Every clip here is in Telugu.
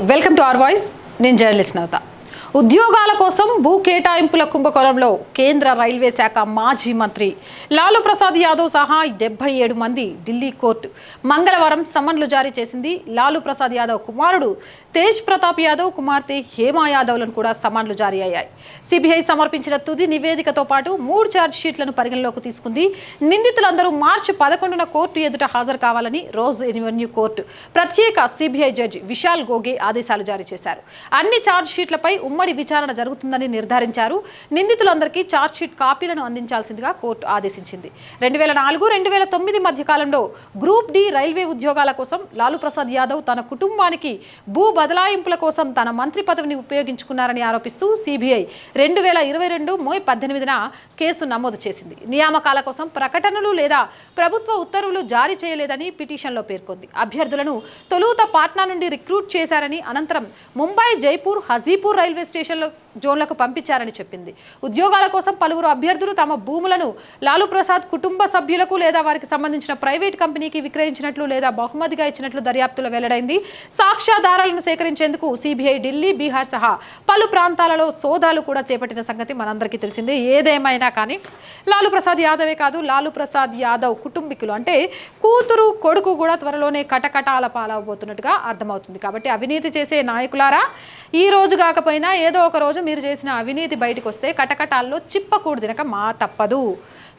Welcome to our voice. నేను జర్నలిస్ట్ అవుతా ఉద్యోగాల కోసం భూ కేటాయింపుల కుంభకోణంలో కేంద్ర రైల్వే శాఖ మాజీ మంత్రి లాలూ ప్రసాద్ యాదవ్ సహా డెబ్బై ఏడు మంది ఢిల్లీ కోర్టు మంగళవారం సమన్లు జారీ చేసింది లాలూ ప్రసాద్ యాదవ్ కుమారుడు తేజ్ ప్రతాప్ యాదవ్ కుమార్తె హేమా యాదవ్లను కూడా సమన్లు జారీ అయ్యాయి. సిబిఐ సమర్పించిన తుది నివేదికతో పాటు మూడు ఛార్జ్ షీట్లను పరిగణలోకి తీసుకుంది. నిందితులందరూ మార్చి పదకొండున కోర్టు ఎదుట హాజరు కావాలని రోజ్ రెవెన్యూ కోర్టు ప్రత్యేక సిబిఐ జడ్జి విశాల్ గోగే ఆదేశాలు జారీ చేశారు. అన్ని ఛార్జ్ షీట్లపై ఉమ్మడి విచారణ జరుగుతుందని నిర్ధారించారు. నిందితులందరికీ ఛార్జ్షీట్ కాపీలను అందించాల్సిందిగా కోర్టు ఆదేశించింది. రెండు వేల నాలుగు రెండు వేల తొమ్మిది మధ్య కాలంలో గ్రూప్ డి రైల్వే ఉద్యోగాల కోసం లాలూ ప్రసాద్ యాదవ్ తన కుటుంబానికి భూ బదలాయింపుల కోసం తన మంత్రి పదవిని ఉపయోగించుకున్నారని ఆరోపిస్తూ సిబిఐ రెండు వేల ఇరవై రెండు మే పద్దెనిమిదిన కేసు నమోదు చేసింది. నియామకాల కోసం ప్రకటనలు లేదా ప్రభుత్వ ఉత్తర్వులు జారీ చేయలేదని పిటిషన్లో పేర్కొంది. అభ్యర్థులను తొలుత పాట్నా నుండి రిక్రూట్ చేశారని అనంతరం ముంబై జైపూర్ హజీపూర్ రైల్వే స్టేషన్లో జోన్లకు పంపించారని చెప్పింది. ఉద్యోగాల కోసం పలువురు అభ్యర్థులు తమ భూములను లాలూ ప్రసాద్ కుటుంబ సభ్యులకు లేదా వారికి సంబంధించిన ప్రైవేట్ కంపెనీకి విక్రయించినట్లు లేదా బహుమతిగా ఇచ్చినట్లు దర్యాప్తులో వెల్లడైంది. సాక్ష్యాధారాలను సేకరించేందుకు సిబిఐ ఢిల్లీ బీహార్ సహా పలు ప్రాంతాలలో సోదాలు కూడా చేపట్టిన సంగతి మనందరికీ తెలిసిందే. ఏదేమైనా కానీ లాలూ ప్రసాద్ యాదవే కాదు లాలూ ప్రసాద్ యాదవ్ కుటుంబీకులు. అంటే కూతురు కొడుకు కూడా త్వరలోనే కటకటాల పాలవబోతున్నట్టుగా అర్థమవుతుంది. కాబట్టి అవినీతి చేసే నాయకులారా ఈ రోజు కాకపోయినా ఏదో ఒక రోజు మీరు చేసిన అవినీతి బయటకు వస్తే కటకటాల్లో చిప్పకూడు తినక మా తప్పదు.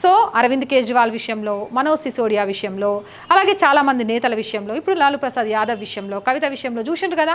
సో అరవింద్ కేజ్రీవాల్ విషయంలో మనోజ్ సిసోడియా విషయంలో అలాగే చాలామంది నేతల విషయంలో ఇప్పుడు లాలూ ప్రసాద్ యాదవ్ విషయంలో కవిత విషయంలో చూసిండ్రు కదా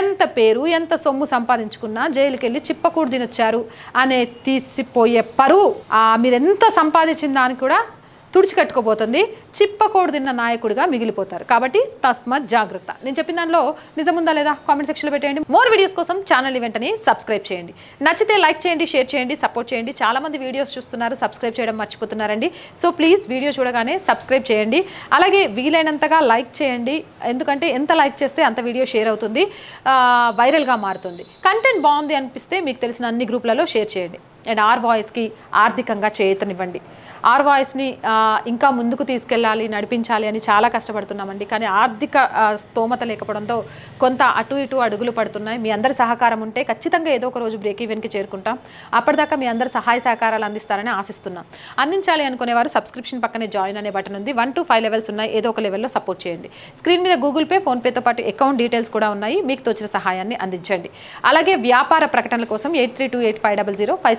ఎంత పేరు ఎంత సొమ్ము సంపాదించుకున్నా జైలుకెళ్ళి చిప్పకూడు తినొచ్చారు అనే తీసిపోయే పరువు. ఆ మీరు ఎంత సంపాదించిన దానికి కూడా తుడిచికట్టుకోబోతుంది చిప్పకోడు తిన్న నాయకుడిగా మిగిలిపోతారు. కాబట్టి తస్మత్ జాగ్రత్త. నేను చెప్పిన దానిలో నిజముందా లేదా? కామెంట్ సెక్షన్లో పెట్టేయండి. మోర్ వీడియోస్ కోసం ఛానల్ వెంటనే సబ్స్క్రైబ్ చేయండి. నచ్చితే లైక్ చేయండి షేర్ చేయండి సపోర్ట్ చేయండి. చాలామంది వీడియోస్ చూస్తున్నారు సబ్స్క్రైబ్ చేయడం మర్చిపోతున్నారండి. సో ప్లీజ్ వీడియో చూడగానే సబ్స్క్రైబ్ చేయండి. అలాగే వీలైనంతగా లైక్ చేయండి. ఎందుకంటే ఎంత లైక్ చేస్తే అంత వీడియో షేర్ అవుతుంది. వైరల్గా మారుతుంది. కంటెంట్ బాగుంది అనిపిస్తే మీకు తెలిసిన అన్ని గ్రూప్లలో షేర్ చేయండి. అండ్ ఆర్ వాయిస్కి ఆర్థికంగా చేతనివ్వండి. ఆర్ వాయిస్ని ఇంకా ముందుకు తీసుకెళ్ళాలి నడిపించాలి అని చాలా కష్టపడుతున్నామండి. కానీ ఆర్థిక స్తోమత లేకపోవడంతో కొంత అటు ఇటు అడుగులు పడుతున్నాయి. మీ అందరి సహకారం ఉంటే ఖచ్చితంగా ఏదో ఒక రోజు బ్రేక్ ఈవెన్కి చేరుకుంటాం. అప్పటిదాకా మీ అందరి సహాయ సహకారాలు అందిస్తారని ఆశిస్తున్నాం. అందించాలి అనుకునేవారు సబ్స్క్రిప్షన్ పక్కనే జాయిన్ అనే బటన్ ఉంది. వన్ టు ఫైవ్ లెవెల్స్ ఉన్నాయి. ఏదో ఒక లెవెల్లో సపోర్ట్ చేయండి. స్క్రీన్ మీద గూగుల్ పే ఫోన్పేతో పాటు అకౌంట్ డీటెయిల్స్ కూడా ఉన్నాయి. మీకు తోచిన సహాయాన్ని అందించండి. అలాగే వ్యాపార ప్రకటనల కోసం eight three two eight five double zero five